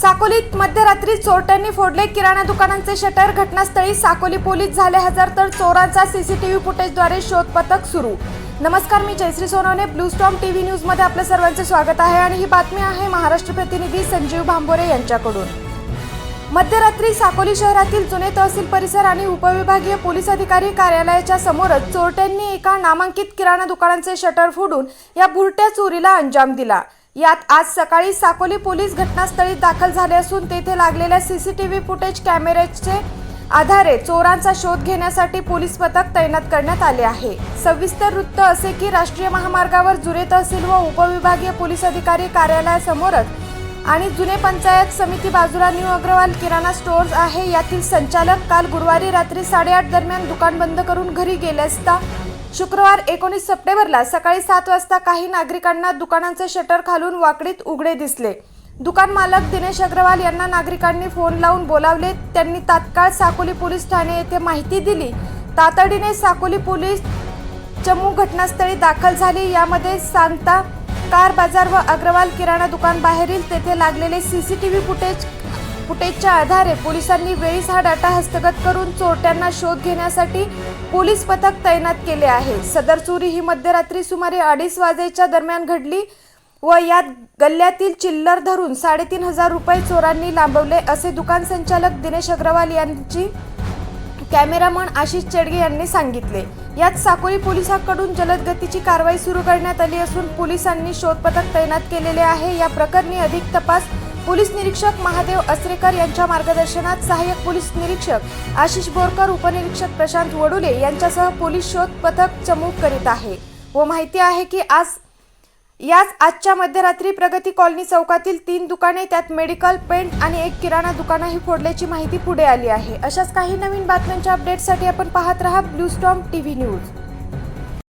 साकोलीत मध्यरात्री चोरट्यांनी फोडले किराणा दुकानांचे शटर. घटनास्थळी साकोली पोलीस झाले हजर तर चोरांचा सीसीटीव्ही फुटेजद्वारे शोध पथक सुरू. नमस्कार मी Jayashri Sonawane. Blue storm TV न्यूजमध्ये आपलं सर्वांचे स्वागत आहे आणि ही बातमी आहे महाराष्ट्र प्रतिनिधी संजीव भांबोरे यांच्याकडून. मध्यरात्री साकोली शहरातील जुने तहसील परिसर आणि उपविभागीय पोलीस अधिकारी कार्यालयाच्या समोरच चोरट्यांनी एका नामांकित किराणा दुकानांचे शटर फोडून या बुरट्या चोरीला अंजाम दिला. यात आज सकाळी साकोली पोलीस घटनास्थळी दाखल झाले असून तेथे लागलेल्या सीसीटीव्ही फुटेज कॅमेऱ्याचे आधारे चोरांचा शोध घेण्यासाठी पोलीस पथक तैनात करण्यात आले आहे. सविस्तर वृत्त असे की राष्ट्रीय महामार्गावर जुने तहसील व उपविभागीय पोलीस अधिकारी कार्यालयासमोरच आणि जुने पंचायत समिती बाजूला न्यू अग्रवाल किराणा स्टोअर्स आहे. यातील संचालक काल गुरुवारी रात्री साडेआठ दरम्यान दुकान बंद करून घरी गेले असता शुक्रवार एकोणीस सप्टेंबरला सकाळी सात वाजता काही नागरिकांना दुकानांचे शटर खालून वाकडीत उघडे दिसले. दुकान मालक दिनेश अग्रवाल यांना नागरिकांनी फोन लावून बोलावले. त्यांनी तात्काळ साकोली पोलीस ठाणे येथे माहिती दिली. तातडीने साकोली पोलीस चमू घटनास्थळी दाखल झाली. यामध्ये सांगता कार बाजार व अग्रवाल किराणा दुकान बाहेरील तेथे लागलेले सीसीटीव्ही फुटेज फुटेजच्या आधारे पोलिसांनी वेळीच हा डाटा हस्तगत करून चोरट्यांना शोध घेण्यासाठी पोलीस पथक तैनात केले आहे. सदर चोरी ही मध्यरात्री सुमारे अडीच वाजेच्या दरम्यान घडली व यात गल्ल्यातील चिल्लर धरून साडेतीन हजार रुपये चोरांनी लांबवले असे दुकान संचालक दिनेश अग्रवाल यांची कॅमेरामन आशिष चेडगे यांनी सांगितले. यात साकोली पोलिसांकडून जलद गतीची कारवाई सुरू करण्यात आली असून पोलिसांनी शोध पथक तैनात केलेले आहे. या प्रकरणी अधिक तपास पोलीस निरीक्षक महादेव अस्रेकर यांच्या मार्गदर्शनात सहाय्यक पोलीस निरीक्षक आशिष बोरकर उपनिरीक्षक प्रशांत वडुले यांच्यासह पोलीस शोध पथक चमूक करीत आहे. व माहिती आहे की आज याच आजच्या मध्यरात्री प्रगती कॉलनी चौकातील तीन दुकाने त्यात मेडिकल पेंट आणि एक किराणा दुकानही फोडल्याची माहिती पुढे आली आहे. अशाच काही नवीन बातम्यांच्या अपडेटसाठी आपण पाहत रहा ब्लू स्टॉम टीव्ही न्यूज.